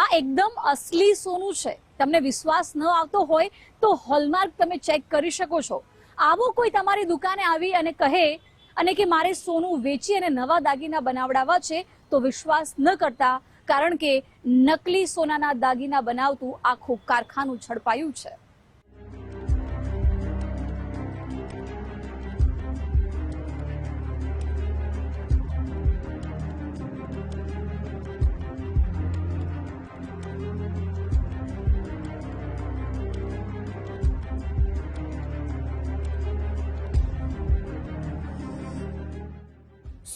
આ એકદમ અસલી સોનું છે. તમને વિશ્વાસ ન આવતો હોય તો હોલમાર્ક તમે ચેક કરી શકો છો. આવો કોઈ તમારી દુકાને આવી અને કહે અને કે મારે સોનું વેચી અને નવા દાગીના બનાવડાવવા છે, તો વિશ્વાસ ન કરતા, કારણ કે નકલી સોનાના દાગીના બનાવતું આખું કારખાનું ઝડપાયું છે.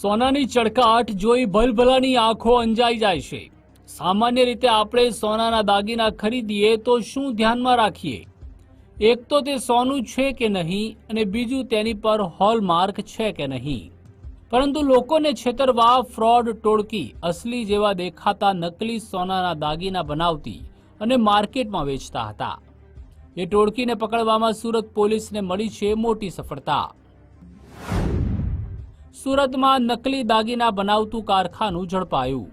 સોનાની ચળકાટ જોઈ ભલભલાની આંખો અંજાઈ જાય છે. સામાન્ય રીતે આપણે સોનાના દાગીના ખરીદીએ તો શું ધ્યાનમાં રાખીએ? એક તો તે સોનું છે કે નહીં અને બીજું તેની પર હોલમાર્ક છે કે નહીં. પરંતુ લોકોને છેતરવા, ફ્રોડ, ટોળકી, અસલી જેવા દેખાતા નકલી સોનાના દાગીના બનાવતી અને માર્કેટમાં વેચતા હતા. એ ટોળકીને પકડવામાં સુરત પોલીસને મળી છે મોટી સફળતા. સુરતમાં નકલી દાગીના બનાવતું કારખાનું ઝડપાયું.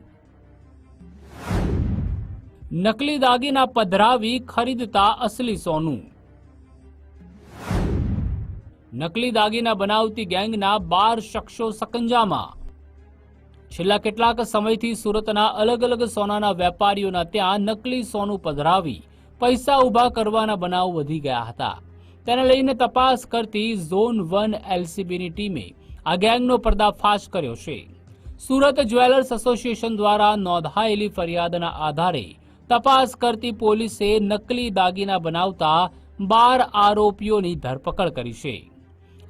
નકલી દાગીના પધરાવી ખરીદતા અસલી સોનું. નકલી દાગીના બનાવતી ગેંગના બાર શખ્સો સકંજામાં. છેલ્લા કેટલાક સમયથી સુરતના અલગ અલગ સોનાના વેપારીઓના ત્યાં નકલી સોનું પધરાવી પૈસા ઊભા કરવાના બનાવ વધી ગયા હતા. તેને લઈને તપાસ કરતી ઝોન વન એલસીબીની ટીમે આ ગેંગનો પર્દાફાશ કર્યો છે. સુરત જ્વેલર્સ એસોસિએશન દ્વારા નોંધાયેલી ફરિયાદના આધારે તપાસ કરતી પોલીસે નકલી દાગીના બનાવતા બાર આરોપીઓની ધરપકડ કરી છે.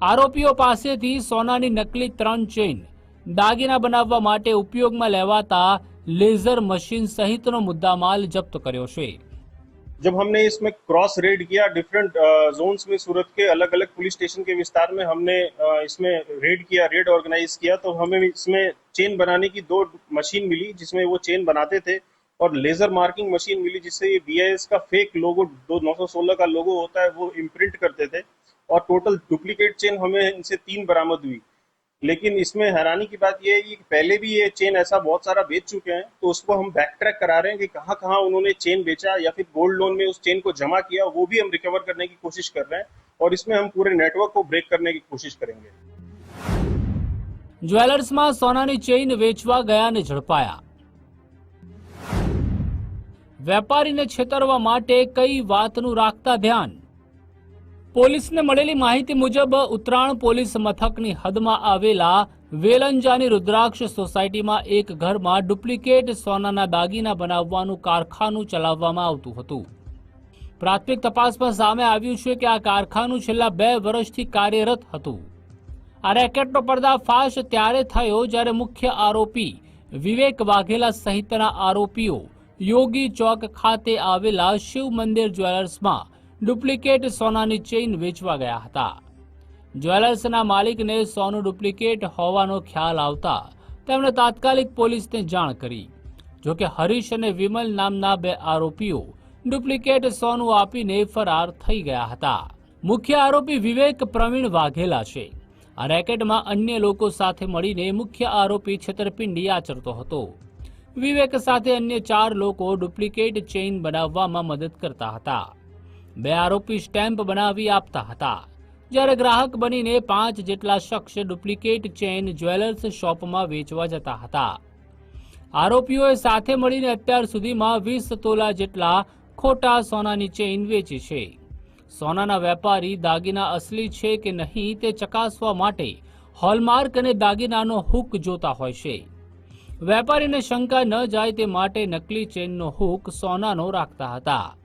આરોપીઓ પાસેથી સોનાની નકલી ત્રણ ચેઇન દાગીના બનાવવા માટે ઉપયોગમાં લેવાતા લેઝર મશીન સહિતનો મુદ્દામાલ જપ્ત કર્યો છે. जब हमने इसमें क्रॉस रेड किया डिफरेंट जोन्स में सूरत के अलग अलग पुलिस स्टेशन के विस्तार में हमने इसमें रेड किया रेड ऑर्गेनाइज किया तो हमें इसमें चेन बनाने की दो मशीन मिली, जिसमें वो चेन बनाते थे, और लेजर मार्किंग मशीन मिली, जिससे ये बीआईएस का फेक लोगो दो नौ का लोगो होता है, वो इम्प्रिंट करते थे, और टोटल डुप्लीकेट चेन हमें इनसे तीन बरामद हुई। लेकिन इसमें हैरानी की बात यह है कि पहले भी ये चेन ऐसा बहुत सारा बेच चुके हैं तो उसको हम बैक ट्रैक करा रहे हैं कि कहाँ कहाँ उन्होंने चेन बेचा या फिर गोल्ड लोन में उस चेन को जमा किया वो भी हम रिकवर करने की कोशिश कर रहे हैं और इसमें हम पूरे नेटवर्क को ब्रेक करने की कोशिश करेंगे જ્વેલર્સમાં સોનાની ચેઇન વેચવા ગયાને ઝડપાયા વેપારીને છેતરવા માટે કઈ વાતનું રાખતા ધ્યાન પોલીસને મળેલી માહિતી મુજબ ઉત્તરાયણ પોલીસ મથકની હદમાં આવેલા વેલંજાની રુદ્રાક્ષ સોસાયટીમાં એક ઘરમાં ડુપ્લિકેટ સોનાના દાગીના બનાવવાનું કારખાનું ચલાવવામાં આવતું હતું. પ્રાથમિક તપાસમાં સામે આવ્યું છે કે આ કારખાનું છેલ્લા બે વર્ષથી કાર્યરત હતું. આ રેકેટનો પર્દાફાશ ત્યારે થયો જ્યારે મુખ્ય આરોપી વિવેક વાઘેલા સહિતના આરોપીઓ યોગી ચોક ખાતે આવેલા શિવ મંદિર જ્વેલર્સમાં ડુપ્લિકેટ સોનાની ચેઇન વેચવા ગયા હતા. જ્વેલર્સના માલિકને સોનું ડુપ્લિકેટ હોવાનો ખ્યાલ આવતા તેમણે તાત્કાલિક પોલીસને જાણ કરી. જોકે હરીશ અને વિમલ નામના બે આરોપીઓ ડુપ્લિકેટ સોનું આપીને ફરાર થઈ ગયા હતા. મુખ્ય આરોપી વિવેક પ્રવીણ વાઘેલા છે. આ રેકેટમાં અન્ય લોકો સાથે મળીને મુખ્ય આરોપી છેતરપિંડી આચરતો હતો. વિવેક સાથે અન્ય ચાર લોકો ડુપ્લિકેટ ચેઇન બનાવવામાં મદદ કરતા હતા. બે આરોપી સ્ટેમ્પ બનાવી આપતા હતા. જ્યારે ગ્રાહક બનીને પાંચ જેટલા શખ્સ ડુપ્લિકેટ ચેઇન જ્વેલર્સ શોપમાં વેચવા જતા હતા. આરોપીઓએ સાથે મળીને અત્યાર સુધીમાં વીસ તોલા જેટલા ખોટા સોનાની ચેઇન વેચી છે. સોનાના વેપારી દાગીના અસલી છે કે નહીં તે ચકાસવા માટે હોલમાર્ક અને દાગીનાનો હુક જોતા હોય છે. વેપારીને શંકા ન જાય તે માટે નકલી ચેનનો હુક સોનાનો રાખતા હતા.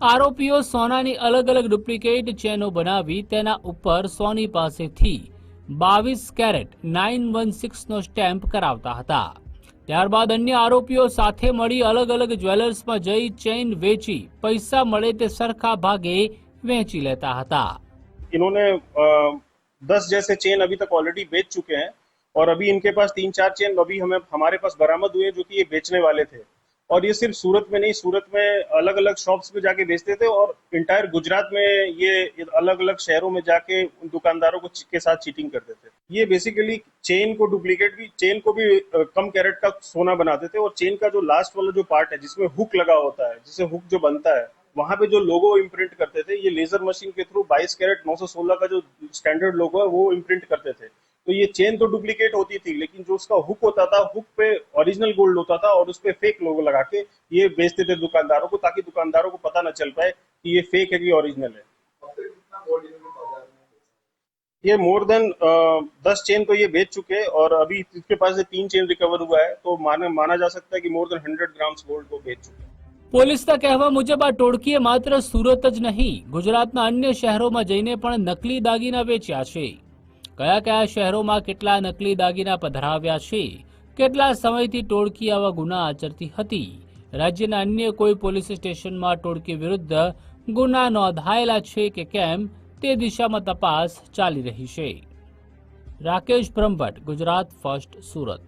આરોપીઓ સોનાની અલગ અલગ ડુપ્લિકેટ ચેનો બનાવી તેના ઉપર સોની પાસેથી બાવીસ કેરેટ નાઇન વન સિક્સનો સ્ટેમ્પ કરાવતા હતા ત્યારબાદ અન્ય આરોપીઓ સાથે મળી અલગ અલગ જ્વેલર્સમાં જઈ ચેઇન વેચી પૈસા મળે તે સરખા ભાગે વેચી લેતા હતા इन्होंने दस जैसे चेन अभी तक ऑलरेडी बेच चुके हैं और अभी इनके पास तीन चार चेन अभी हमें हमारे पास बरामद हुए हैं, जो कि ये बेचने वाले थे और ये सिर्फ़ सूरत में नहीं, सूरत में अलग अलग शॉप्स में जाके बेचते थे और इंटायर गुजरात में ये अलग अलग शहरों में जाके उन दुकानदारों को के साथ चीटिंग करते थे। ये बेसिकली चेन को डुप्लीकेट भी चेन को भी कम कैरेट का सोना बनाते थे और चेन का जो लास्ट वाला जो पार्ट है, जिसमें हुक लगा होता है जिसे हुक जो बनता है, वहाँ पे जो लोगो इम्प्रिंट करते थे, ये लेजर मशीन के थ्रू 22 कैरेट 916 का जो स्टैंडर्ड लोगो है, वो इम्प्रिंट करते थे। तो ये चेन तो डुप्लीकेट होती थी लेकिन जो उसका हुक होता था हुक पे ओरिजिनल गोल्ड होता था और उस पे फेक लोगो लगा के ये बेचते थे दुकानदारों को ताकि दुकानदारों को पता न चल पाए कि ये फेक है कि ओरिजिनल है ये मोर देन दस चेन तो ये बेच चुके हैं और अभी इसके पास से तीन चेन रिकवर हुआ है तो माना माना जा सकता है कि more than hundred grams gold को बेच चुके हैं પોલીસના કહેવા મુજબ આ ટોળકીએ માત્ર સુરત જ નહીં ગુજરાતના અન્ય શહેરોમાં જઈને પણ નકલી દાગીના વેચ્યા છે કયા કયા શહેરોમાં કેટલા નકલી દાગીના પધરાવ્યા છે? કેટલા સમયથી ટોળકી આવા ગુના આચરતી હતી? રાજ્યના અન્ય કોઈ પોલીસ સ્ટેશનમાં ટોળકી વિરુદ્ધ ગુના નોંધાયેલા છે કે કેમ? તે દિશામાં તપાસ ચાલી રહી છે. રાકેશ બ્રહ્મભટ્ટ, ગુજરાત ફર્સ્ટ સુરત.